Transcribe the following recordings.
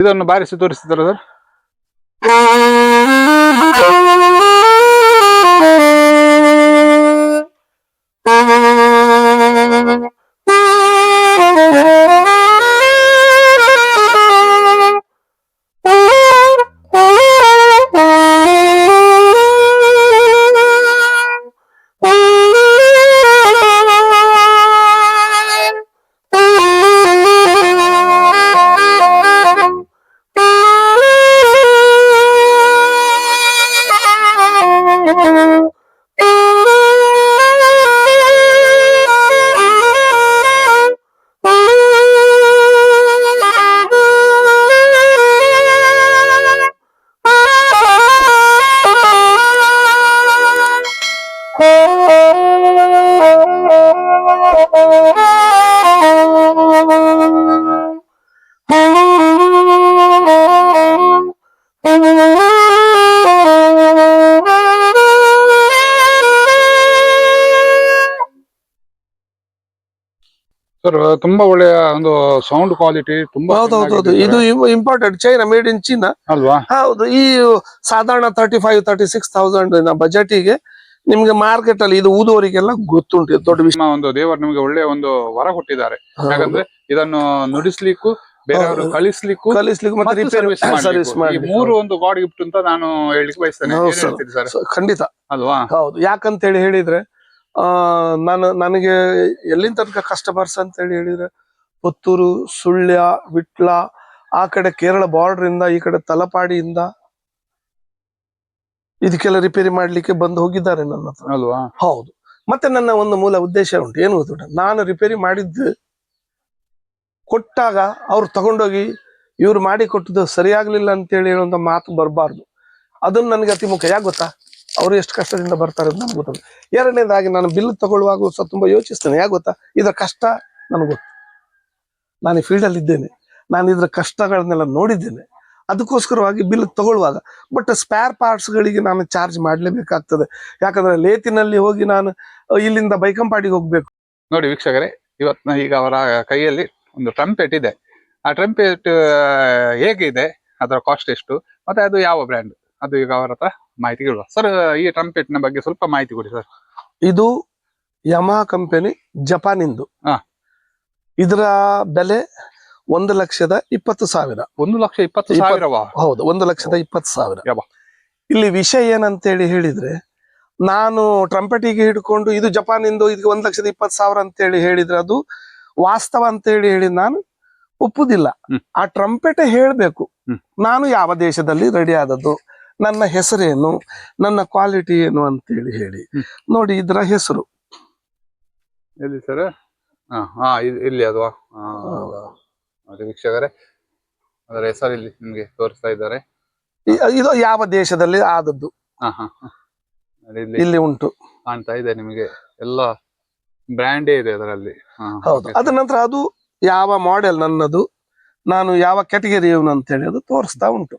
ಇದನ್ನು ಬಾರಿಸಿ ತೋರಿಸ್ತಿದ್ರ sir? Sir ತುಂಬಾ ಒಳ್ಳೆಯ ಒಂದು ಸೌಂಡ್ ಕ್ವಾಲಿಟಿ ತುಂಬಾ ಹೌದೌದು ಇದು important China made in China ಅಲ್ವಾ? ಹೌದು. ಈ ಸಾಧಾರಣ thirty five thirty six thousand ಬಜೆಟಿಗೆ ನಿಮ್ಗೆ ಮಾರ್ಕೆಟ್ ಅಲ್ಲಿ ಇದು ಊದುವರಿಗೆಲ್ಲ ಗೊತ್ತುಂಟು. ದೊಡ್ಡ ವಿಷಯ ಒಂದು ದೇವರು ನಿಮಗೆ ಒಳ್ಳೆಯ ಒಂದು ವರ ಕೊಟ್ಟಿದ್ದಾರೆ. ಯಾಕಂದ್ರೆ ಇದನ್ನು ನುಡಿಸ್ಲಿಕ್ಕೂ ಬೇರೆಯವರು ಕಳಿಸ್ಲಿಕ್ಕೂ ಕಳಿಸ್ಲಿಕ್ಕೂ ಮತ್ತೆ ಸರ್ವಿಸ್ ಮಾಡಿ ಮೂರು ಒಂದು ಗಾಡ್ ಗಿಫ್ಟ್ ಅಂತ ನಾನು ಹೇಳಿಕ್ಕೆ ಬಯಸ್ತೇನೆ. ಖಂಡಿತ. ಅಲ್ವಾ? ಹೌದು. ಯಾಕಂತೇಳಿ ಹೇಳಿದ್ರೆ ಆ ನಾನು ನನಗೆ ಎಲ್ಲಿಂದ ತನಕ ಕಸ್ಟಮರ್ಸ್ ಅಂತ ಹೇಳಿ ಹೇಳಿದ್ರೆ ಪುತ್ತೂರು ಸುಳ್ಯ ವಿಟ್ಲ ಆ ಕಡೆ ಕೇರಳ ಬಾರ್ಡರ್ ಇಂದ ಈ ಕಡೆ ತಲಪಾಡಿಯಿಂದ ಇದಕ್ಕೆಲ್ಲ ರಿಪೇರಿ ಮಾಡ್ಲಿಕ್ಕೆ ಬಂದು ಹೋಗಿದ್ದಾರೆ ನನ್ನ ಹತ್ರ. ಅಲ್ವಾ? ಹೌದು. ಮತ್ತೆ ನನ್ನ ಒಂದು ಮೂಲ ಉದ್ದೇಶ ಉಂಟು. ಏನು ಗೊತ್ತುಂಟ ನಾನು ರಿಪೇರಿ ಮಾಡಿದ್ದು ಕೊಟ್ಟಾಗ ಅವ್ರು ತಗೊಂಡೋಗಿ ಇವ್ರು ಮಾಡಿ ಕೊಟ್ಟದ್ದು ಸರಿಯಾಗ್ಲಿಲ್ಲ ಅಂತೇಳಿ ಹೇಳುವಂತ ಮಾತು ಬರಬಾರ್ದು. ಅದನ್ನ ನನಗೆ ಅತಿ ಮುಖ್ಯ. ಯಾಕೆ ಗೊತ್ತಾ? ಅವ್ರು ಎಷ್ಟು ಕಷ್ಟದಿಂದ ಬರ್ತಾರೆ ಅಂತ ನನಗೆ ಗೊತ್ತಾಗ ಎರಡನೇದಾಗಿ ನಾನು ಬಿಲ್ ತಗೊಳ್ಳುವಾಗ ಸಹ ತುಂಬಾ ಯೋಚಿಸ್ತೇನೆ. ಯಾಕೆ ಗೊತ್ತಾ? ಇದರ ಕಷ್ಟ ನನಗೆ ಗೊತ್ತು. ನಾನು ಈ ಫೀಲ್ಡ್ ಅಲ್ಲಿ ಇದ್ದೇನೆ. ನಾನು ಇದರ ಕಷ್ಟಗಳನ್ನೆಲ್ಲ ನೋಡಿದ್ದೇನೆ. ಅದಕ್ಕೋಸ್ಕರವಾಗಿ ಬಿಲ್ ತಗೊಳ್ಳುವಾಗ. ಬಟ್ ಸ್ಪೇರ್ ಪಾರ್ಟ್ಸ್ ಗಳಿಗೆ ನಾನು ಚಾರ್ಜ್ ಮಾಡಲೇಬೇಕಾಗ್ತದೆ. ಯಾಕಂದ್ರೆ ಲೇತಿನಲ್ಲಿ ಹೋಗಿ ನಾನು ಇಲ್ಲಿಂದ ಬೈಕಂಪಾಡಿಗೆ ಹೋಗ್ಬೇಕು. ನೋಡಿ ವೀಕ್ಷಕರೇ, ಇವತ್ತು ಈಗ ಅವರ ಕೈಯಲ್ಲಿ ಒಂದು ಟ್ರಂಪೆಟ್ ಇದೆ. ಆ ಟ್ರಂಪೆಟ್ ಹೇಗಿದೆ? ಅದರ ಕಾಸ್ಟ್ ಎಷ್ಟು? ಮತ್ತೆ ಅದು ಯಾವ ಬ್ರ್ಯಾಂಡ್ ಅದು ಈಗ ಅವರ ಹತ್ರ ಮಾಹಿತಿ ಕೇಳುವ. ಸರ್ ಈ ಟ್ರಂಪೆಟ್ನ ಬಗ್ಗೆ ಸ್ವಲ್ಪ ಮಾಹಿತಿ ಕೊಡಿ ಸರ್ ಇದು ಯಮಾ ಕಂಪನಿ ಜಪಾನ್ ಹಾ. ಇದರ ಬೆಲೆ ಒಂದು ಲಕ್ಷದ ಇಪ್ಪತ್ತು ಸಾವಿರ. ಒಂದು ಲಕ್ಷ ಇಪ್ಪತ್ತು ಇಪ್ಪತ್ತು- ಸಾವಿರವಾ? ಹೌದು ಒಂದು ಲಕ್ಷದ ಇಪ್ಪತ್ತು ಸಾವಿರ. ಯಬ್ಬಾ. ಇಲ್ಲಿ ವಿಷಯ ಏನಂತೇಳಿ ಹೇಳಿದ್ರೆ ನಾನು ಟ್ರಂಪೆಟಿಗೆ ಹಿಡ್ಕೊಂಡು ಇದು ಜಪಾನಿಂದು ಇದಕ್ಕೆ ಒಂದು ಲಕ್ಷದ ಇಪ್ಪತ್ತು ಸಾವಿರ ಅಂತೇಳಿ ಹೇಳಿದ್ರೆ ಅದು ವಾಸ್ತವ ಅಂತೇಳಿ ಹೇಳಿ ನಾನು ಒಪ್ಪುದಿಲ್ಲ. ಹ್ಮ್. ಆ ಟ್ರಂಪೆಟೆ ಹೇಳ್ಬೇಕು. ಹ್ಮ್. ನಾನು ಯಾವ ದೇಶದಲ್ಲಿ ರೆಡಿ ಆದದ್ದು? ನನ್ನ ಹೆಸರೇನು ನನ್ನ ಕ್ವಾಲಿಟಿ ಏನು ಅಂತೇಳಿ ಹೇಳಿ. ನೋಡಿ ಇದರ ಹೆಸರು. ಎಲ್ಲಿ ಸರ್? ಹಾ ಇಲ್ಲಿ ಅದು ವೀಕ್ಷಕರೇ ಅದರ ಹೆಸರು ಇಲ್ಲಿ ನಿಮ್ಗೆ ತೋರಿಸ್ತಾ ಇದ್ದಾರೆ. ಇದು ಯಾವ ದೇಶದಲ್ಲಿ ಆದದ್ದು? ಹಾ ಹಾ. ಹಾ. ಇಲ್ಲಿ ಉಂಟು. ಕಾಣ್ತಾ ಇದೆ ನಿಮಗೆ ಎಲ್ಲ ಬ್ರ್ಯಾಂಡೇ ಇದೆ ಅದರಲ್ಲಿ. ಹೌದು. ಅದ ನಂತರ ಅದು ಯಾವ ಮಾಡೆಲ್ ನನ್ನದು ನಾನು ಯಾವ ಕ್ಯಾಟಗರಿ ಇವನು ಅಂತೇಳಿ ಅದು ತೋರಿಸ್ತಾ ಉಂಟು.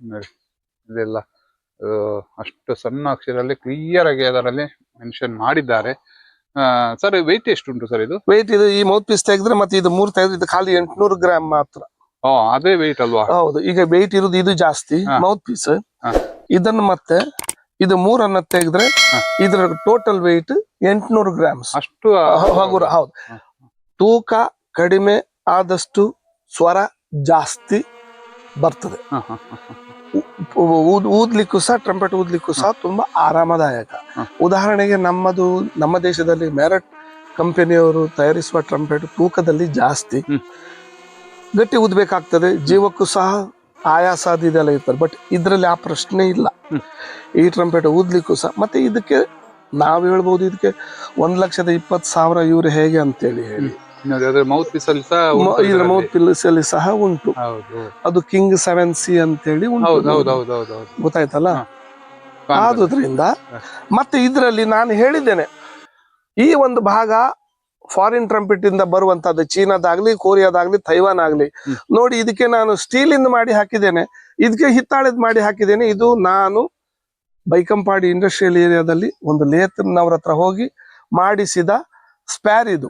ಇದೆಲ್ಲ ಅಷ್ಟು ಸಣ್ಣ ಅಕ್ಷರದಲ್ಲಿ ಕ್ಲಿಯರ್ ಆಗಿ ಅದರಲ್ಲಿ ಮೆನ್ಷನ್ ಮಾಡಿದ್ದಾರೆ. ಸರ್ ವೆಯ್ಟ್ ಎಷ್ಟು ಉಂಟು ಸರ್ ಇದು? ವೆಯ್ಟ್ ಇದು ಈ ಮೌತ್ ಪೀಸ್ ತೆಗೆದ್ರೆ ಮತ್ತೆ ಇದು ಮೂರ್ ತೆಗೆದ್ರೆ ಇದು ಖಾಲಿ ಎಂಟ್ನೂರು ಗ್ರಾಮ್ ಮಾತ್ರ. ಅದೇ ವೆಯ್ಟ್ ಅಲ್ವಾ? ಹೌದು ಈಗ ವೆಯ್ಟ್ ಇರುದು ಇದು ಜಾಸ್ತಿ ಮೌತ್ ಪೀಸ್. ಇದನ್ನು ಮತ್ತೆ ಇದು ಮೂರನ್ನ ತೆಗೆದ್ರೆ ಇದ್ರ ಟೋಟಲ್ ವೆಯ್ಟ್ ಎಂಟ್ನೂರು ಗ್ರಾಮ್ಸ್ ಅಷ್ಟು ಹಗುರ ಹೌದು. ತೂಕ ಕಡಿಮೆ ಆದಷ್ಟು ಸ್ವರ ಜಾಸ್ತಿ ಬರ್ತದೆ. ಊದ್ಲಿಕ್ಕೂ ಸಹ ಟ್ರಂಪೆಟ್ ಊದ್ಲಿಕ್ಕೂ ಸಹ ತುಂಬಾ ಆರಾಮದಾಯಕ. ಉದಾಹರಣೆಗೆ ನಮ್ಮದು ನಮ್ಮ ದೇಶದಲ್ಲಿ ಮ್ಯಾರಟ್ ಕಂಪನಿಯವರು ತಯಾರಿಸುವ ಟ್ರಂಪೆಟ್ ತೂಕದಲ್ಲಿ ಜಾಸ್ತಿ. ಗಟ್ಟಿ ಊದ್ಬೇಕಾಗ್ತದೆ ಜೀವಕ್ಕೂ ಸಹ ಆಯಾಸ ಅದು ಇದೆಲ್ಲ ಇರ್ತಾರೆ ಬಟ್ ಇದರಲ್ಲಿ ಆ ಪ್ರಶ್ನೆ ಇಲ್ಲ. ಈ ಟ್ರಂಪೆಟ್ ಊದ್ಲಿಕ್ಕೂ ಸಹ ಮತ್ತೆ ಇದಕ್ಕೆ ನಾವು ಹೇಳ್ಬೋದು ಇದಕ್ಕೆ ಒಂದು ಲಕ್ಷದ ಇಪ್ಪತ್ತು ಸಾವಿರ ಇವರು ಹೇಗೆ ಅಂತೇಳಿ ಹೇಳಿ. ಅದ್ರ ಮೌತ್ ಪೀಸಲ್ಲಿ ಸಹ ಇದ್ರ. ಮೌತ್ ಪೀಸಲ್ಲಿ ಸಹ ಉಂಟು. ಅದು ಕಿಂಗ್ ಸೆವೆನ್ ಸಿ ಅಂತೇಳಿ ಹೇಳಿ ಉಂಟು ಗೊತ್ತಾಯ್ತಲ್ಲ? ಆದುದರಿಂದ ಮತ್ತೆ ಇದರಲ್ಲಿ ನಾನು ಹೇಳಿದ್ದೇನೆ ಈ ಒಂದು ಭಾಗ ಫಾರಿನ್ ಟ್ರಂಪಿಟ್ ಇಂದ ಬರುವಂತದ್ದು ಚೀನಾದಾಗ್ಲಿ ಕೊರಿಯಾದಾಗ್ಲಿ ತೈವಾನ್ ಆಗ್ಲಿ ನೋಡಿ ಇದಕ್ಕೆ ನಾನು ಸ್ಟೀಲ್ ಇಂದ ಮಾಡಿ ಹಾಕಿದ್ದೇನೆ. ಇದಕ್ಕೆ ಹಿತ್ತಾಳೆದ್ ಮಾಡಿ ಹಾಕಿದ್ದೇನೆ. ಇದು ನಾನು ಬೈಕಂಪಾಡಿ ಇಂಡಸ್ಟ್ರಿಯಲ್ ಏರಿಯಾದಲ್ಲಿ ಒಂದು ಲೇತ್ನವ್ರ ಹತ್ರ ಹೋಗಿ ಮಾಡಿಸಿದ ಸ್ಪ್ಯಾರ್ ಇದು.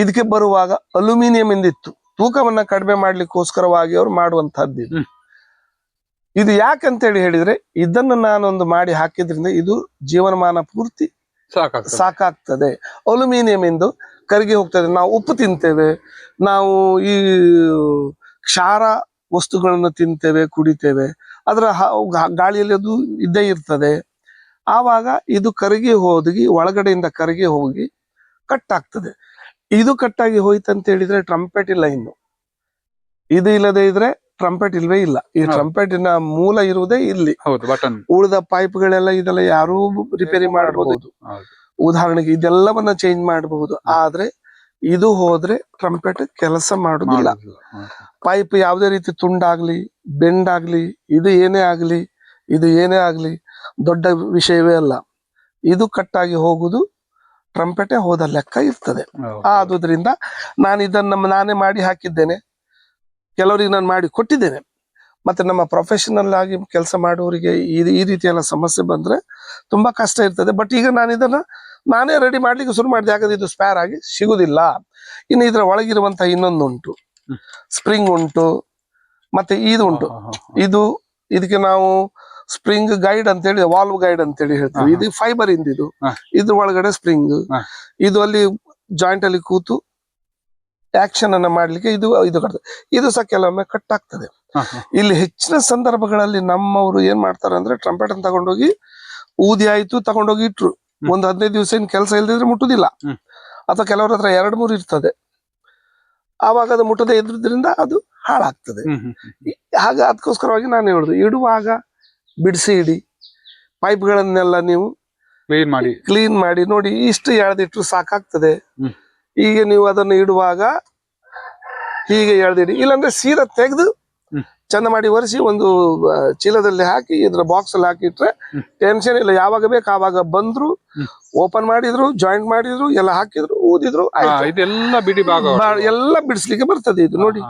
ಇದಕ್ಕೆ ಬರುವಾಗ ಅಲ್ಯೂಮಿನಿಯಂ ಇಂದಿತ್ತು. ತೂಕವನ್ನ ಕಡಿಮೆ ಮಾಡ್ಲಿಕ್ಕೋಸ್ಕರವಾಗಿ ಅವ್ರು ಮಾಡುವಂತಹದ್ದು ಇದು. ಯಾಕಂತ ಹೇಳಿ ಯಾಕಂತೇಳಿ ಹೇಳಿದ್ರೆ ಇದನ್ನು ನಾನೊಂದು ಮಾಡಿ ಹಾಕಿದ್ರಿಂದ ಇದು ಜೀವನಮಾನ ಪೂರ್ತಿ ಸಾಕಾಗ್ತದೆ. ಸಾಕಾಗ್ತದೆ. ಅಲ್ಯೂಮಿನಿಯಂ ಎಂದು ಕರಗಿ ಹೋಗ್ತದೆ. ನಾವು ಉಪ್ಪು ತಿಂತೇವೆ ನಾವು ಈ ಕ್ಷಾರ ವಸ್ತುಗಳನ್ನು ತಿಂತೇವೆ ಕುಡಿತೇವೆ. ಅದರ ಗಾಳಿಯಲ್ಲಿ ಅದು ಇದ್ದೇ ಇರ್ತದೆ. ಆವಾಗ ಇದು ಕರಗಿ ಹೋಗಿ ಒಳಗಡೆಯಿಂದ ಕರಗಿ ಹೋಗಿ ಕಟ್ ಆಗ್ತದೆ. ಇದು ಕಟ್ಟಾಗಿ ಹೋಯ್ತು ಅಂತ ಹೇಳಿದ್ರೆ ಟ್ರಂಪೆಟ್ ಇಲ್ಲ ಇನ್ನು. ಇದು ಇಲ್ಲದೆ ಇದ್ರೆ ಟ್ರಂಪೆಟ್ ಇಲ್ವೇ ಇಲ್ಲ. ಈ. ಟ್ರಂಪೆಟಿನ ಮೂಲ ಇರುವುದೇ ಇಲ್ಲಿ. ಹೌದು ಬಟನ್ ಉಳಿದ ಪೈಪ್ಗಳೆಲ್ಲ ಇದೆಲ್ಲ ಯಾರು ರಿಪೇರಿ ಮಾಡಬಹುದು. ಉದಾಹರಣೆಗೆ ಇದೆಲ್ಲವನ್ನ ಚೇಂಜ್ ಮಾಡಬಹುದು. ಆದ್ರೆ ಇದು ಹೋದ್ರೆ ಟ್ರಂಪೆಟ್ ಕೆಲಸ ಮಾಡುದಿಲ್ಲ. ಮಾಡುದಿಲ್ಲ. ಪೈಪ್ ಯಾವುದೇ ರೀತಿ ತುಂಡಾಗ್ಲಿ ಬೆಂಡ್ ಆಗ್ಲಿ ಇದು ಏನೇ ಆಗ್ಲಿ ಇದು ಏನೇ ಆಗ್ಲಿ ದೊಡ್ಡ ವಿಷಯವೇ ಅಲ್ಲ. ಇದು ಕಟ್ಟಾಗಿ ಹೋಗುದು ಟ್ರಂಪೆಟೆ ಹೋದ ಲೆಕ್ಕ ಇರ್ತದೆ. ಆದುದರಿಂದ ನಾನು ಇದನ್ನ ನಾನೇ ಮಾಡಿ ಹಾಕಿದ್ದೇನೆ. ಕೆಲವರಿಗೆ ನಾನು ಮಾಡಿ ಕೊಟ್ಟಿದ್ದೇನೆ. ಮತ್ತೆ ನಮ್ಮ ಪ್ರೊಫೆಷನಲ್ ಆಗಿ ಕೆಲಸ ಮಾಡುವವರಿಗೆ ಈ ಈ ರೀತಿ ಎಲ್ಲ ಸಮಸ್ಯೆ ಬಂದ್ರೆ ತುಂಬಾ ಕಷ್ಟ ಇರ್ತದೆ. ಬಟ್ ಈಗ ನಾನು ಇದನ್ನ ನಾನೇ ರೆಡಿ ಮಾಡ್ಲಿಕ್ಕೆ ಶುರು ಮಾಡಿದೆ. ಯಾಕಂದ್ರೆ ಇದು ಸ್ಪೇರ್ ಆಗಿ ಸಿಗುವುದಿಲ್ಲ ಇನ್ನು ಇದರ ಒಳಗಿರುವಂತಹ ಇನ್ನೊಂದು ಉಂಟು ಸ್ಪ್ರಿಂಗ್ ಉಂಟು. ಮತ್ತೆ ಇದು ಉಂಟು. ಇದು ಇದಕ್ಕೆ ನಾವು ಸ್ಪ್ರಿಂಗ್ ಗೈಡ್ ಅಂತ ಹೇಳಿ ವಾಲ್ವ್ ಗೈಡ್ ಅಂತ ಹೇಳಿ ಹೇಳ್ತೀವಿ ಇದು ಫೈಬರ್ ಇಂದ ಇದು. ಇದ್ರ ಒಳಗಡೆ ಸ್ಪ್ರಿಂಗ್ ಇದು ಅಲ್ಲಿ ಜಾಯಿಂಟ್ ಅಲ್ಲಿ ಕೂತು ಆಕ್ಷನ್ ಅನ್ನ ಮಾಡ್ಲಿಕ್ಕೆ ಇದು ಇದು ಕಟ್ತದೆ. ಇದು ಸಹ ಕೆಲವೊಮ್ಮೆ ಕಟ್ ಆಗ್ತದೆ. ಇಲ್ಲಿ ಹೆಚ್ಚಿನ ಸಂದರ್ಭಗಳಲ್ಲಿ ನಮ್ಮವರು ಏನ್ ಮಾಡ್ತಾರೆ ಅಂದ್ರೆ ಟ್ರಂಪೆಟ್ ಅನ್ನು ತಗೊಂಡೋಗಿ ಊದಿ ಆಯ್ತು ತಗೊಂಡೋಗಿ ಇಟ್ರು. ಒಂದ್ ಹದಿನೈದು ದಿವಸ ಏನ್ ಕೆಲಸ ಇಲ್ದಿದ್ರೆ ಮುಟ್ಟುದಿಲ್ಲ. ಅಥವಾ ಕೆಲವ್ರ ಹತ್ರ ಎರಡ್ ಮೂರು ಇರ್ತದೆ. ಆವಾಗ ಅದು ಮುಟ್ಟದೆ ಇದ್ರದ್ರಿಂದ ಅದು ಹಾಳಾಗ್ತದೆ. ಹಾಗ ಅದಕ್ಕೋಸ್ಕರವಾಗಿ ನಾನು ಹೇಳುದು ಇಡುವಾಗ ಬಿಡಿಸಿ ಇಡಿ. ಪೈಪ್ಗಳನ್ನೆಲ್ಲ ನೀವು ಕ್ಲೀನ್ ಮಾಡಿ. ಕ್ಲೀನ್ ಮಾಡಿ ನೋಡಿ ಇಷ್ಟು ಎಳೆದಿಟ್ರು ಸಾಕಾಗ್ತದೆ. ಈಗ ನೀವು ಅದನ್ನು ಇಡುವಾಗ ಹೀಗೆ ಎಳೆದಿಡಿ. ಇಲ್ಲಾಂದ್ರೆ ಸೀದಾ ತೆಗೆದು. ಚಂದ ಮಾಡಿ ಒರೆಸಿ ಒಂದು ಚೀಲದಲ್ಲಿ ಹಾಕಿ ಇದ್ರ ಬಾಕ್ಸ್ ಅಲ್ಲಿ ಹಾಕಿಟ್ರೆ. ಟೆನ್ಷನ್ ಇಲ್ಲ. ಯಾವಾಗ ಬೇಕು ಆವಾಗ ಬಂದ್ರು ಓಪನ್ ಮಾಡಿದ್ರು ಜಾಯಿಂಟ್ ಮಾಡಿದ್ರು ಎಲ್ಲ ಹಾಕಿದ್ರು ಊದಿದ್ರು. ಇದೆಲ್ಲ ಬಿಡಿ ಭಾಗ ಎಲ್ಲ ಬಿಡಿಸ್ಲಿಕ್ಕೆ ಬರ್ತದೆ ಇದು ನೋಡಿ.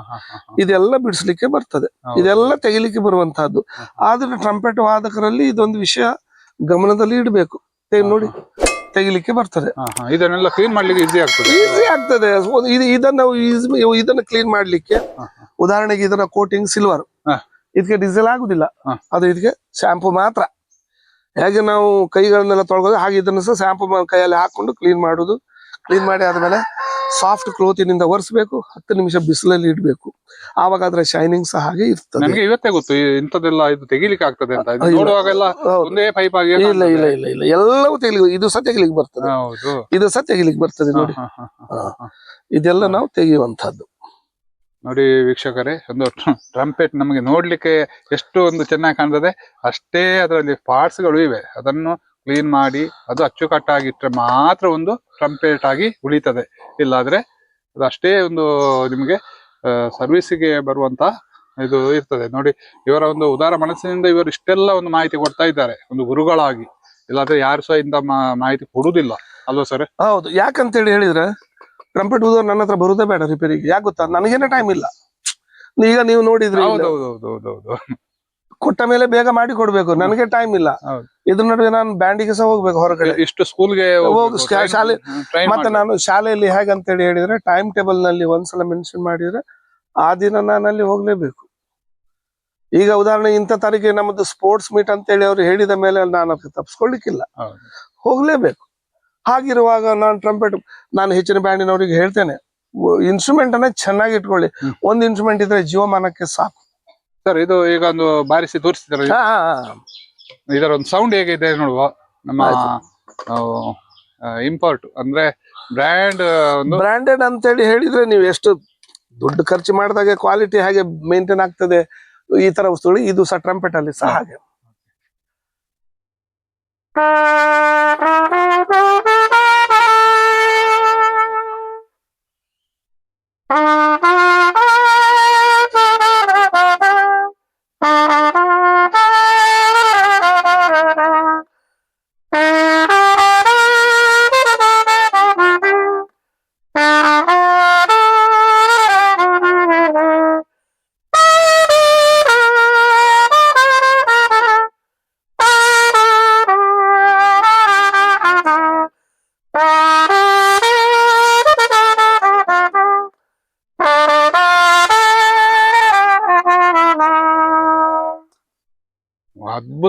ಇದೆಲ್ಲ ಬಿಡಿಸ್ಲಿಕ್ಕೆ ಬರ್ತದೆ. ಇದೆಲ್ಲ ತೆಗಿಲಿಕ್ಕೆ ಬರುವಂತಹದ್ದು. ಆದ್ರೆ ಟ್ರಂಪೆಟ್ ವಾದಕರಲ್ಲಿ ಇದೊಂದು ವಿಷಯ ಗಮನದಲ್ಲಿ ಇಡಬೇಕು. ನೋಡಿ. ತೆಗಿಲಿಕ್ಕೆ ಬರ್ತದೆ. ಇದನ್ನೆಲ್ಲ ಕ್ಲೀನ್ ಮಾಡ್ಲಿಕ್ಕೆ ಈಸಿ ಆಗ್ತದೆ. ಈಸಿ ಆಗ್ತದೆ. ಇದು ಇದನ್ನ ಇದನ್ನ ಕ್ಲೀನ್ ಮಾಡ್ಲಿಕ್ಕೆ ಉದಾಹರಣೆಗೆ ಇದನ್ನ ಕೋಟಿಂಗ್ ಸಿಲ್ವರ್ ಇದಕ್ಕೆ ಡೀಸೆಲ್ ಆಗುದಿಲ್ಲ. ಅದು ಇದಕ್ಕೆ ಶಾಂಪು ಮಾತ್ರ. ಹೇಗೆ ನಾವು ಕೈಗಳನ್ನೆಲ್ಲ ತೊಳ್ಕೋದು ಹಾಗೆ ಇದನ್ನ ಸಹ ಶಾಂಪು ಕೈಯಲ್ಲಿ ಹಾಕೊಂಡು ಕ್ಲೀನ್ ಮಾಡುದು ಕ್ಲೀನ್ ಮಾಡಿ ಆದ್ಮೇಲೆ ಸಾಫ್ಟ್ ಕ್ಲೋತಿನಿಂದ ಒರೆಸ್ಬೇಕು ಹತ್ತು ನಿಮಿಷ ಬಿಸಿಲಲ್ಲಿ ಇಡಬೇಕು. ಆವಾಗ ಅದರ ಶೈನಿಂಗ್ ಸಹ ಹಾಗೆ ಇರ್ತದೆ. ನನಗೆ ಇವತ್ತೇ ಗೊತ್ತು ಈ ಇಂಥದ್ದೆಲ್ಲ ಇದು ತೆಗಿಲಿಕ್ಕೆ ಆಗ್ತದೆ ಅಂತ. ಇದು. ನೋಡುವಾಗೆಲ್ಲ ಹೌದು. ಒಂದೇ ಪೈಪ್ ಆಗಿ ಇಲ್ಲ ಇಲ್ಲ ಇಲ್ಲ ಇಲ್ಲ. ಎಲ್ಲವೂ ತೆಗಿಲಿ ಇದು ಸಹ ತೆಗಿಲಿಕ್ಕೆ ಬರ್ತದೆ. ಹೌದು. ಇದು ಸಹ ತೆಗಿಲಿಕ್ಕೆ ಬರ್ತದೆ ನೋಡಿ. ಹಾ, ಹಾ, ಹಾ, ಹಾ. ಇದೆಲ್ಲ ನಾವು ತೆಗೆಯುವಂತಹದ್ದು ನೋಡಿ ವೀಕ್ಷಕರೇ ಒಂದು ಟ್ರಂಪೆಟ್ ನಮಗೆ ನೋಡ್ಲಿಕ್ಕೆ ಎಷ್ಟು ಒಂದು ಚೆನ್ನಾಗಿ ಕಾಣ್ತದೆ. ಅಷ್ಟೇ ಅದರಲ್ಲಿ ಪಾರ್ಟ್ಸ್ಗಳು ಇವೆ. ಅದನ್ನು ಕ್ಲೀನ್ ಮಾಡಿ ಅದು ಅಚ್ಚುಕಟ್ಟಾಗಿಟ್ಟರೆ ಮಾತ್ರ ಒಂದು ಟ್ರಂಪೇಟ್ ಆಗಿ ಉಳಿತದೆ. ಇಲ್ಲಾದ್ರೆ ಅದು ಅಷ್ಟೇ ಒಂದು ನಿಮಗೆ ಸರ್ವಿಸಿಗೆ ಬರುವಂತ ಇದು ಇರ್ತದೆ. ನೋಡಿ ಇವರ ಒಂದು ಉದಾರ ಮನಸ್ಸಿನಿಂದ ಇವರು ಇಷ್ಟೆಲ್ಲ ಒಂದು ಮಾಹಿತಿ ಕೊಡ್ತಾ ಇದ್ದಾರೆ ಒಂದು ಗುರುಗಳಾಗಿ. ಇಲ್ಲಾಂದ್ರೆ ಯಾರು ಸಹ ಮಾ- ಮಾಹಿತಿ ಕೊಡುವುದಿಲ್ಲ. ಅಲ್ವಾ ಸರ್? ಹೌದು. ಯಾಕಂತೇಳಿ ಹೇಳಿದ್ರೆ ಟ್ರಂಪೆಟ್ ಉದಾರ ನನ್ನ ಹತ್ರ ಬರುದೇ ಬೇಡ ರಿಪೇರಿಗೆ ಯಾಕೆ ಗೊತ್ತಾ? ನನಗೇನೆ ಟೈಮ್ ಇಲ್ಲ. ಈಗ ನೀವು ನೋಡಿದ್ರಿ ಹೌದೌದು ಹೌದೌದೌದೌದು ಕೊಟ್ಟ ಮೇಲೆ ಬೇಗ ಮಾಡಿ ಕೊಡ್ಬೇಕು. ನನಗೆ ಟೈಮ್ ಇಲ್ಲ. ಇದ್ರ ನಡುವೆ ನಾನು ಬ್ಯಾಂಡಿಗೆ ಸಹ ಹೋಗ್ಬೇಕು ಹೊರಗಡೆ. ಇಷ್ಟು ಸ್ಕೂಲ್ಗೆ ಹೋಗು, ಶಾಲೆ- ಮತ್ತೆ ನಾನು ಶಾಲೆಯಲ್ಲಿ ಹೇಗಂತೇಳಿ ಹೇಳಿದ್ರೆ ಟೈಮ್ ಟೇಬಲ್ನಲ್ಲಿ ಒಂದ್ಸಲ ಮೆನ್ಷನ್ ಮಾಡಿದ್ರೆ ಆ ದಿನ ನಾನು ಅಲ್ಲಿ ಹೋಗ್ಲೇಬೇಕು. ಈಗ ಉದಾಹರಣೆ ಇಂಥ ತಾರೀಕಿಗೆ ನಮ್ಮದು ಸ್ಪೋರ್ಟ್ಸ್ ಮೀಟ್ ಅಂತೇಳಿ ಅವ್ರು ಹೇಳಿದ ಮೇಲೆ ನಾನು ಅದಕ್ಕೆ ತಪ್ಪಿಸ್ಕೊಳ್ಳಿಕ್ಕಿಲ್ಲ ಹೋಗ್ಲೇಬೇಕು. ಹಾಗಿರುವಾಗ ನಾನು ಟ್ರಂಪೆಟ್ ನಾನು ಹೆಚ್ಚಿನ ಬ್ಯಾಂಡಿನವರಿಗೆ ಹೇಳ್ತೇನೆ ಇನ್ಸ್ಟ್ರೂಮೆಂಟ್ ಅನ್ನ ಚೆನ್ನಾಗಿ ಇಟ್ಕೊಳ್ಳಿ. ಒಂದು ಇನ್ಸ್ಟ್ರೂಮೆಂಟ್ ಇದ್ರೆ ಜೀವಮಾನಕ್ಕೆ ಸಾಕು. ಸರ್ ಇದು ಈಗ ಒಂದು ಬಾರಿಸಿ ತೋರಿಸಿದ್ರೆ ಹಾ, ಹಾ, ಹಾ. ಇದರ ಒಂದು ಸೌಂಡ್ ಹೇಗಿದೆ ನೋಡುವ. ನಮ್ಮ ಇಂಪೋರ್ಟ್ ಅಂದ್ರೆ ಬ್ರ್ಯಾಂಡ್ ಒಂದು ಬ್ರಾಂಡೆಡ್ ಅಂತೇಳಿ ಹೇಳಿದ್ರೆ ನೀವು ಎಷ್ಟು ದುಡ್ಡು ಖರ್ಚು ಮಾಡಿದಾಗ ಕ್ವಾಲಿಟಿ ಹಾಗೆ ಮೇಂಟೈನ್ ಆಗ್ತದೆ. ಈ ತರ ವಸ್ತುಗಳು ಇದು ಸಹ ಟ್ರಂಪೆಟ್ ಅಲ್ಲಿ ಸಹ ಹಾಗೆ. Thank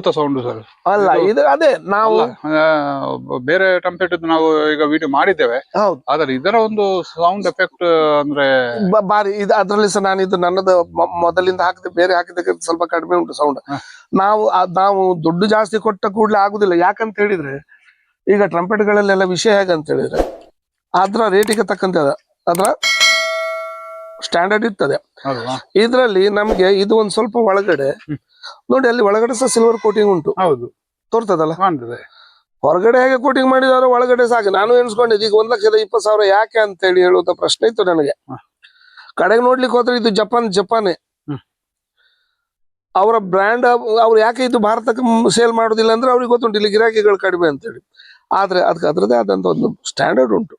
ಅದ್ಭುತ ಸೌಂಡ್ ಸರ್ ಅಲ್ಲ ಇದು- ಅದೇ ನಾವು ಬೇರೆ ಟಂಪೇಟ್ ನಾವು ಈಗ ವಿಡಿಯೋ ಮಾಡಿದ್ದೇವೆ. ಆದ್ರೆ ಇದರ ಒಂದು ಸೌಂಡ್ ಎಫೆಕ್ಟ್ ಅಂದ್ರೆ ಬಾರಿ ಇದು ಅದ್ರಲ್ಲಿ ಸಹ ನಾನು ಇದು ನನ್ನದು ಮೊದಲಿಂದ ಹಾಕಿದೆ ಬೇರೆ ಹಾಕಿದಕ್ಕೆ ಸ್ವಲ್ಪ ಕಡಿಮೆ ಉಂಟು ಸೌಂಡ್ ನಾವು ನಾವು ದುಡ್ಡು ಜಾಸ್ತಿ ಕೊಟ್ಟ ಕೂಡಲೇ ಆಗುದಿಲ್ಲ. ಯಾಕಂತ ಹೇಳಿದ್ರೆ ಈಗ ಟ್ರಂಪೆಟ್ ಗಳಲ್ಲೆಲ್ಲ ವಿಷಯ ಹೇಗಂತ ಹೇಳಿದ್ರೆ ಅದ್ರ ರೇಟಿಗೆ ತಕ್ಕಂತ ಅದ. ಅದ್ರ ಸ್ಟ್ಯಾಂಡರ್ಡ್ ಇರ್ತದೆ. ಇದ್ರಲ್ಲಿ ನಮ್ಗೆ ಇದು ಒಂದ್ ಸ್ವಲ್ಪ ಒಳಗಡೆ ನೋಡಿ ಅಲ್ಲಿ ಒಳಗಡೆ ಸಹ ಸಿಲ್ವರ್ ಕೋಟಿಂಗ್ ಉಂಟು. ಹೌದು. ತೋರ್ತದಲ್ಲ? ಕಾಣ್ತದೆ. ಹೊರಗಡೆ ಹೇಗೆ ಕೋಟಿಂಗ್ ಮಾಡಿದಾರೋ ಒಳಗಡೆ ಸಾಕು. ನಾನು ಎಣಿಸ್ಕೊಂಡಿದ್ದೆ ಈಗ ಒಂದ್ ಲಕ್ಷದ ಇಪ್ಪತ್ತು ಸಾವಿರ ಯಾಕೆ ಅಂತ ಹೇಳಿ ಹೇಳುವಂತ ಪ್ರಶ್ನೆ ಇತ್ತು ನನಗೆ. ಕಡೆಗೆ ನೋಡ್ಲಿಕ್ಕೆ ಹೋದ್ರೆ ಇದು ಜಪಾನ್ ಜಪಾನೇ. ಅವರ ಬ್ರ್ಯಾಂಡ್ ಅವ್ರು ಯಾಕೆ ಇದು ಭಾರತಕ್ಕೆ ಸೇಲ್ ಮಾಡೋದಿಲ್ಲ ಅಂದ್ರೆ ಅವ್ರಿಗೆ ಗೊತ್ತುಂಟು ಇಲ್ಲಿ ಗಿರಾಕಿಗಳು ಕಡಿಮೆ ಅಂತೇಳಿ. ಆದ್ರೆ ಅದಕ್ಕೆ ಅದರದೇ ಆದಂತ ಒಂದು ಸ್ಟ್ಯಾಂಡರ್ಡ್ ಉಂಟು.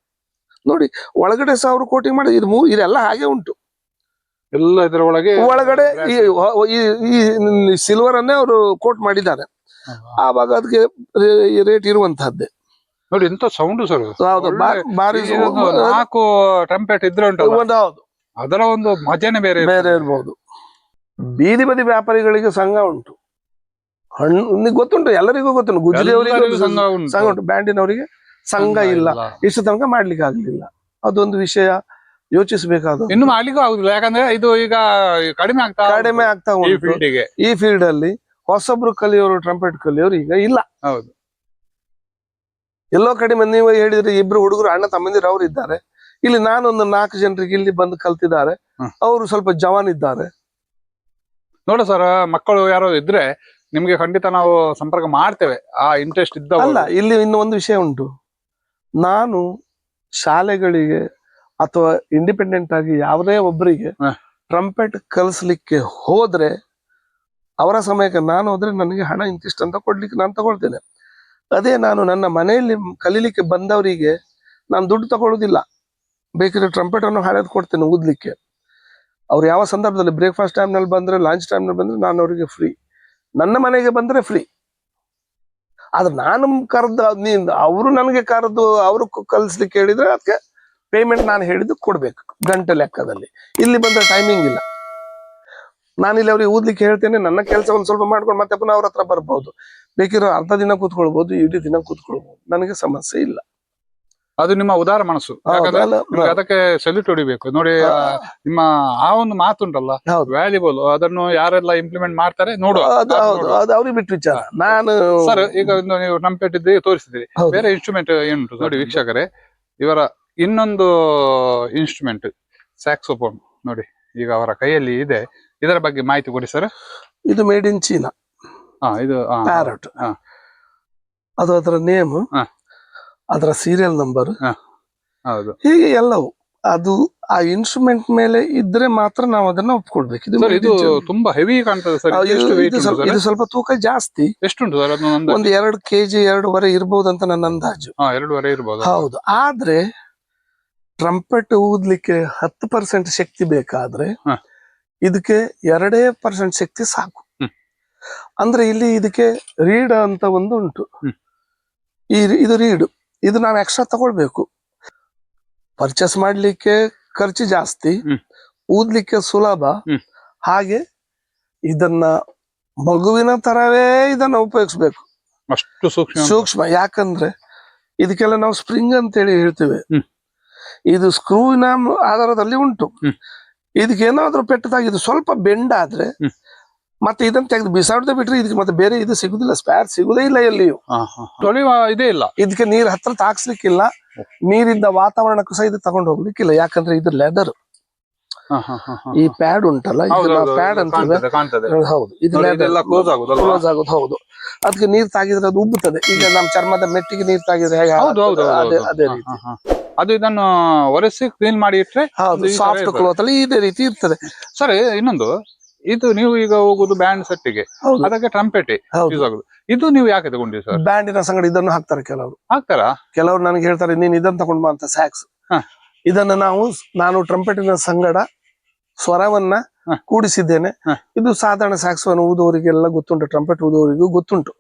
ನೋಡಿ ಒಳಗಡೆ ಸಹ ಅವರು ಕೋಟಿಂಗ್ ಮಾಡಿ ಇದು ಇದೆಲ್ಲ ಹಾಗೆ ಉಂಟು. ಎಲ್ಲ ಇದರ ಒಳಗೆ ಒಳಗಡೆ ಈ ಈ ಸಿಲ್ವರ್ ಅನ್ನೇ ಅವರು ಕೋಟ್ ಮಾಡಿದ್ದಾರೆ. ಆವಾಗ ಅದಕ್ಕೆ ರೇಟ್ ಇರುವಂತಹದ್ದೇ. ನೋಡಿ ಎಂತ ಸೌಂಡ್ ಸರ್ ಹೌದು ಬಾರಿ ನಾಲ್ಕು ಟ್ರಂಪೆಟ್ ಇದ್ರೆ ಉಂಟು ಅದರ ಒಂದು ಮಜಾನೆ ಬೇರೆ. ಬೇರೆ ಇರ್ಬೋದು. ಬೀದಿ ಬದಿ ವ್ಯಾಪಾರಿಗಳಿಗೆ ಸಂಘ ಉಂಟು. ಹಣ್ಣು ನಿಮ್ಗೆ ಗೊತ್ತುಂಟು? ಎಲ್ಲರಿಗೂ ಗೊತ್ತುಂಟು? ಸಂಘ ಉಂಟು. ಸಂಘ ಉಂಟು. ಬ್ಯಾಂಡಿನವರಿಗೆ ಸಂಘ ಇಲ್ಲ. ಇಷ್ಟು ತನಕ ಮಾಡ್ಲಿಕ್ಕೆ ಆಗ್ಲಿಲ್ಲ ಅದೊಂದು ವಿಷಯ. ಯೋಚಿಸಬೇಕಾದ ಇನ್ನು ಮಾಡ್ಲಿಕ್ಕೂ ಆಗುದಿಲ್ಲ. ಯಾಕಂದ್ರೆ ಇದು ಈಗ ಕಡಿಮೆ ಆಗ್ತಾ ಕಡಿಮೆ ಆಗ್ತಾ ಈ ಉಂಟು. ಫೀಲ್ಡ್ಗೆ. ಈ ಫೀಲ್ಡ್ ಅಲ್ಲಿ ಹೊಸಬ್ರು ಕಲಿಯೋರು ಟ್ರಂಪೆಟ್ ಕಲಿಯೋರು ಈಗ ಇಲ್ಲ. ಹೌದು. ಎಲ್ಲೋ ಕಡಿಮೆ ನೀವು ಹೇಳಿದ್ರೆ ಇಬ್ರು ಹುಡುಗರು ಅಣ್ಣ ತಮ್ಮಂದಿರು ಅವ್ರು ಇದ್ದಾರೆ. ಇಲ್ಲಿ ನಾನೊಂದು ನಾಲ್ಕು ಜನರಿಗೆ ಇಲ್ಲಿ ಬಂದು ಕಲ್ತಿದ್ದಾರೆ. ಹ್ಮ್. ಅವರು ಸ್ವಲ್ಪ ಜವಾನ್ ಇದ್ದಾರೆ. ನೋಡ ಸರ್ ಮಕ್ಕಳು ಯಾರೋ ಇದ್ರೆ ನಿಮ್ಗೆ ಖಂಡಿತ ನಾವು ಸಂಪರ್ಕ ಮಾಡ್ತೇವೆ. ಆ ಇಂಟ್ರೆಸ್ಟ್ ಅಲ್ಲ ಇಲ್ಲಿ ಇನ್ನು ಒಂದು ವಿಷಯ ಉಂಟು. ನಾನು ಶಾಲೆಗಳಿಗೆ ಅಥವಾ ಇಂಡಿಪೆಂಡೆಂಟ್ ಆಗಿ ಯಾವುದೇ ಒಬ್ಬರಿಗೆ. ಟ್ರಂಪೆಟ್ ಕಲಿಸ್ಲಿಕ್ಕೆ ಹೋದ್ರೆ ಅವರ ಸಮಯಕ್ಕೆ ನಾನು ಹೋದ್ರೆ ನನಗೆ ಹಣ ಇಂತಿಷ್ಟು ಅಂತ ಕೊಡ್ಲಿಕ್ಕೆ ನಾನು ತಗೊಳ್ತೇನೆ. ಅದೇ ನಾನು ನನ್ನ ಮನೆಯಲ್ಲಿ ಕಲೀಲಿಕ್ಕೆ ಬಂದವರಿಗೆ ನಾನು ದುಡ್ಡು ತಗೊಳ್ಳೋದಿಲ್ಲ ಬೇಕಿದ್ರೆ ಟ್ರಂಪೆಟ್ ಅನ್ನು ಹಳೆದು ಕೊಡ್ತೇನೆ ಊದ್ಲಿಕ್ಕೆ. ಅವ್ರು ಯಾವ ಸಂದರ್ಭದಲ್ಲಿ ಬ್ರೇಕ್ಫಾಸ್ಟ್ ಟೈಮ್ನಲ್ಲಿ ಬಂದ್ರೆ ಲಂಚ್ ಟೈಮ್ನಲ್ಲಿ ಬಂದ್ರೆ ನಾನು ಅವರಿಗೆ ಫ್ರೀ ನನ್ನ ಮನೆಗೆ ಬಂದ್ರೆ ಫ್ರೀ ಆದ್ರೆ ನಾನು ಕರೆದು ನೀನ್ ಅವರು ನನಗೆ ಕರೆದು ಅವರು ಕಲಿಸ್ಲಿಕ್ಕೆ ಹೇಳಿದ್ರೆ ಅದಕ್ಕೆ ಪೇಮೆಂಟ್ ನಾನು ಹೇಳಿದ್ದು ಕೊಡ್ಬೇಕು ಗಂಟೆ ಲೆಕ್ಕದಲ್ಲಿ. ಇಲ್ಲಿ ಬಂದ್ರೆ ಟೈಮಿಂಗ್ ಇಲ್ಲ. ನಾನು ಇಲ್ಲಿ ಅವ್ರಿಗೆ ಊದ್ಲಿಕ್ಕೆ ಹೇಳ್ತೇನೆ ನನ್ನ ಕೆಲಸ ಒಂದು ಸ್ವಲ್ಪ ಮಾಡ್ಕೊಂಡು ಮತ್ತೆ ಪುನಃ ಅವ್ರ ಹತ್ರ ಬರ್ಬೋದು. ಬೇಕಿರೋ ಅರ್ಧ ದಿನ ಕೂತ್ಕೊಳ್ಬಹುದು ಇಡೀ ದಿನ ಕೂತ್ಕೊಳ್ಬಹುದು ನನಗೆ ಸಮಸ್ಯೆ ಇಲ್ಲ. ಅದು ನಿಮ್ಮ ಉದಾರ ಮನಸ್ಸು. ಅದಕ್ಕೆ ಸೆಲ್ಯೂಟ್ ಹೊಡಿಬೇಕು. ನೋಡಿ ನಿಮ್ಮ ಆ ಒಂದು ಮಾತುಂಟಲ್ಲ. ವ್ಯಾಲ್ಯೂಬಲ್ ಅದನ್ನು ಯಾರೆಲ್ಲ ಇಂಪ್ಲಿಮೆಂಟ್ ಮಾಡ್ತಾರೆ ನೋಡುವ. ಅವ್ರಿಗೆ ಬಿಟ್ಟು ವಿಚಾರ. ನಾನು ಸರ್ ಈಗ ನೀವು ನಂಪೆಟ್ಟಿದ್ದು ತೋರಿಸಿದ್ರಿ. ಬೇರೆ ಇನ್ಸ್ಟ್ರೂಮೆಂಟ್ ಏನುಂಟು? ನೋಡಿ ವೀಕ್ಷಕರೇ ಇವರ ಇನ್ನೊಂದು ಇನ್ಸ್ಟ್ರೂಮೆಂಟ್ ಸ್ಯಾಕ್ಸೋಫೋನ್ ನೋಡಿ ಈಗ ಅವರ ಕೈಯಲ್ಲಿ ಇದೆ. ಇದರ ಬಗ್ಗೆ ಮಾಹಿತಿ ಕೊಡಿ ಸರ್ ಇದು ಮೇಡ್ ಇನ್ ಚೀನಾ ಹಾ ಇದು ಪ್ಯಾರಟ್. ಅದು ಅದರ ನೇಮ್. ಅದರ ಸೀರಿಯಲ್ ನಂಬರ್ ಹೌದು. ಹೀಗೆ ಎಲ್ಲವೂ. ಅದು ಆ ಇನ್ಸ್ಟ್ರೂಮೆಂಟ್ ಮೇಲೆ ಇದ್ರೆ ಮಾತ್ರ ನಾವು ಅದನ್ನ ಒಪ್ಕೊಳ್ಬೇಕು. ಇದು ತುಂಬಾ ಹೆವಿ ಕಾಣ್ತದೆ ಸರ್ ಇದು- ಸ್ವಲ್ಪ ತೂಕ ಜಾಸ್ತಿ. ಎಷ್ಟುಂಟು ಸರ್ ಒಂದು ಎರಡು ಕೆಜಿ ಎರಡೂವರೆ ಇರಬಹುದು ಅಂತ ನನ್ನ ಅಂದಾಜು. ಎರಡೂವರೆ ಇರಬಹುದು ಹೌದು. ಆದ್ರೆ ಟ್ರಂಪೆಟ್ ಊದ್ಲಿಕ್ಕೆ ಹತ್ತು ಪರ್ಸೆಂಟ್ ಶಕ್ತಿ ಬೇಕಾದ್ರೆ ಇದಕ್ಕೆ ಎರಡೇ ಪರ್ಸೆಂಟ್ ಶಕ್ತಿ ಸಾಕು. ಅಂದ್ರೆ ಇಲ್ಲಿ ಇದಕ್ಕೆ ರೀಡ್ ಅಂತ ಒಂದು ಉಂಟು. ಈ ಇದು ರೀಡ್ ಇದು ನಾವು ಎಕ್ಸ್ಟ್ರಾ ತಗೊಳ್ಬೇಕು. ಪರ್ಚೇಸ್ ಮಾಡ್ಲಿಕ್ಕೆ ಖರ್ಚು ಜಾಸ್ತಿ. ಊದ್ಲಿಕ್ಕೆ ಸುಲಭ. ಹಾಗೆ ಇದನ್ನ ಮಗುವಿನ ತರವೇ ಇದನ್ನ ಉಪಯೋಗಿಸ್ಬೇಕು. ಅಷ್ಟು ಸೂಕ್ಷ್ಮ. ಸೂಕ್ಷ್ಮ. ಯಾಕಂದ್ರೆ ಇದಕ್ಕೆಲ್ಲ ನಾವು ಸ್ಪ್ರಿಂಗ್ ಅಂತೇಳಿ ಹೇಳ್ತೇವೆ. ಇದು ಸ್ಕ್ರೂವಿನ ಆಧಾರದಲ್ಲಿ ಉಂಟು. ಇದಕ್ಕೆ ಏನಾದ್ರೂ ಪೆಟ್ಟದಾಗಿದ್ದು ಸ್ವಲ್ಪ ಬೆಂಡ್ ಆದ್ರೆ ಮತ್ತೆ ಇದನ್ನ ತೆಗೆದು ಬಿಸಾಡದೆ ಬಿಟ್ರೆ ಇದಕ್ಕೆ ಮತ್ತೆ ಬೇರೆ ಇದು ಸಿಗುದಿಲ್ಲ ಸ್ಪೇರ್ ಸಿಗುದೇ ಇಲ್ಲ ಎಲ್ಲಿಯೂ. ತೊಳೆಯುವ ಇದೇ ಇಲ್ಲ. ಇದಕ್ಕೆ ನೀರು ಹತ್ರ ತಾಕ್ಸ್ಲಿಕ್ಕಿಲ್ಲ. ನೀರಿದ್ದ ವಾತಾವರಣಕ್ಕೂ ಸಹ ಇದು ತಗೊಂಡು ಹೋಗ್ಲಿಕ್ಕಿಲ್ಲ ಯಾಕಂದ್ರೆ ಇದು ಲೆದರ್. ಈ ಪ್ಯಾಡ್ ಉಂಟಲ್ಲ ಪ್ಯಾಡ್ ಅಂತ ಹೌದು ಇದು? Close ಆಗುದು ಹೌದು. ಅದಕ್ಕೆ ನೀರ್ ತಾಗಿದ್ರೆ ಅದು ಉಬ್ಬುತ್ತದೆ. ಈಗ ನಮ್ಮ ಚರ್ಮದ ಮೆಟ್ಟಿಗೆ ನೀರ್ ತಾಗಿದ್ರೆ ಹೇಗೆ ಹೌದು ಹೌದು ಅದೇ ರೀತಿ. ಅದು ಇದನ್ನು ಒರೆಸಿ ಕ್ಲೀನ್ ಮಾಡಿ ಇಟ್ರೆ ಸಾಫ್ಟ್ ಕ್ಲೋತ್ ಅಲ್ಲಿ ಇದೇ ರೀತಿ ಇರ್ತದೆ. ಸರ್ ಇನ್ನೊಂದು ಇದು ನೀವು ಈಗ ಹೋಗುದು ಬ್ಯಾಂಡ್ ಸೆಟ್ಟಿಗೆ ಅದಕ್ಕೆ ಟ್ರಂಪೆಟಿ ಯೂಸ್ ಆಗುದು. ಇದು ನೀವು ಯಾಕೆ ತಗೊಂಡಿರಿ ಸರ್ ಬ್ಯಾಂಡಿನ ಸಂಗಡ ಇದನ್ನು ಹಾಕ್ತಾರೆ ಕೆಲವರು. ಹಾಕ್ತಾರಾ? ಕೆಲವರು ನನಗೆ ಹೇಳ್ತಾರೆ ನೀನ್ ಇದನ್ನ ತಗೊಂಡ್ ಬಾ ಅಂತ ಸ್ಯಾಕ್ಸ್. ಇದನ್ನ ನಾವು ನಾನು ಟ್ರಂಪೆಟಿನ ಸಂಗಡ ಸ್ವರವನ್ನ ಕೂಡಿಸಿದ್ದೇನೆ. ಇದು ಸಾಧಾರಣ ಸ್ಯಾಕ್ಸ್ ಊದುವವರಿಗೆಲ್ಲ ಗೊತ್ತುಂಟು ಟ್ರಂಪೆಟ್ ಊದುವವರಿಗೂ ಗೊತ್ತುಂಟು.